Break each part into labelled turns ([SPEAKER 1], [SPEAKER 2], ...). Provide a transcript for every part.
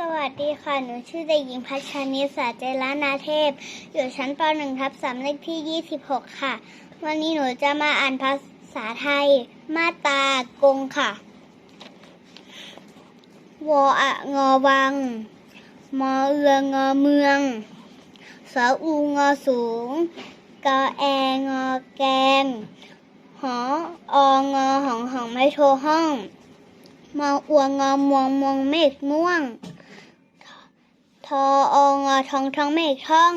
[SPEAKER 1] สวัสดีค่ะ หนูชื่อเด็กหญิงพัชานิสาเจรนาเทพ อยู่ชั้นป .1 ทับ3เลขที่ 26 ค่ะ วันนี้หนูจะมาอ่านภาษาไทย มาตากงค่ะ วออะงอวัง มอเอืองอเมือง สออูงอสูง กอแองอแกง หอองอหองหองไม่โทรห้องมออัวงอมวงมวงเมฆม่วง ทอองอทองทองเมฆท่อง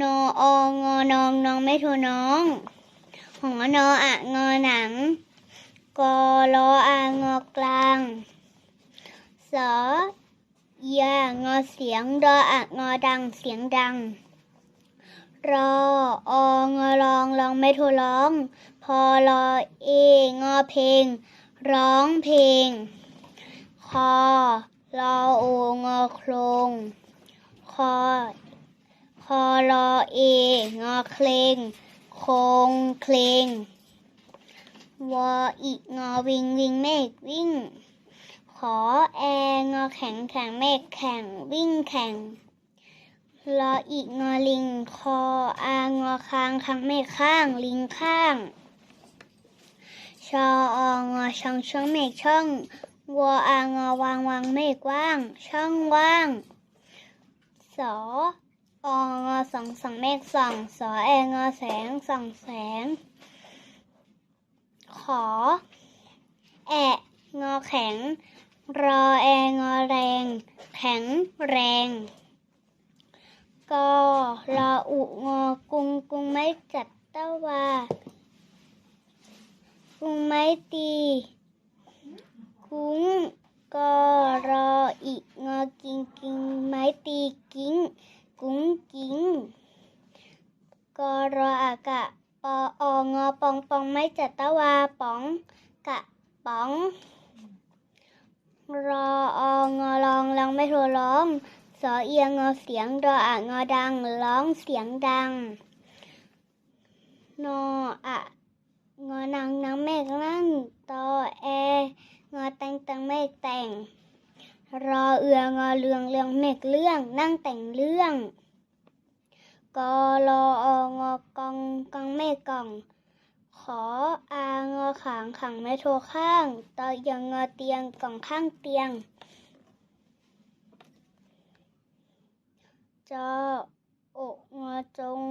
[SPEAKER 1] นอองอนองน้องไม่โทรน้องหอนออะงอหนังกอรออางอกลางสอยางอเสียงดออะงอดังเสียงดังรอองอรองร้องไม่โทรร้อง พอรอเองอเพลง ร้องเพลงคอ รอโองอโครงคอคอรอเองอเคลงโคงเคลงวออีงอวิงวิงเมฆวิ่ง ขอแองอแข็งแข็งเมฆแข่งวิ่งแข่งรออีกงอลิง คออางอค้างคังเมฆข้างลิงข้างชอองอช่องช่องเมฆช่อง วัวอางอวางวางเมฆว่าง ช่องว่าง สอองอสองสองเมฆส่องสอแองอแสงส่องแสง ขอ แอะงอแข็ง รอแองอแรง แข็งแรงกอรออุงอกุงกุงไม่จัดตะวากุงไม้ตี กุ้งกอรออีกงอกิงกิงไม้ตีกิ้ง กุ้งกิ้งกอรออากะปอองอปองปองไม่จัดตะวาป๋องกะป๋อง รอองอลองลองไม่โทรร้องสอเอียงอเสียงรออะงอดัง ร้องเสียงดัง นออะงอนางนางเมฆนั่งตอแองอแต่งแต่งเมฆแต่ง รืองอเรืองเรืองเมฆเรื่องนั่งแต่งเรื่องกอรอองอกองกองเมฆกล่อง ขออางอขางขังไม่โทรข้างตอยังงอเตียงกล่องข้างเตียงจออกงอจง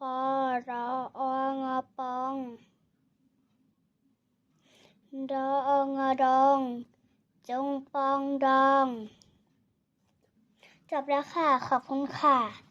[SPEAKER 1] ปอรอองอปองดอองอดอง จงปองดอง จบแล้วค่ะ ขอบคุณค่ะ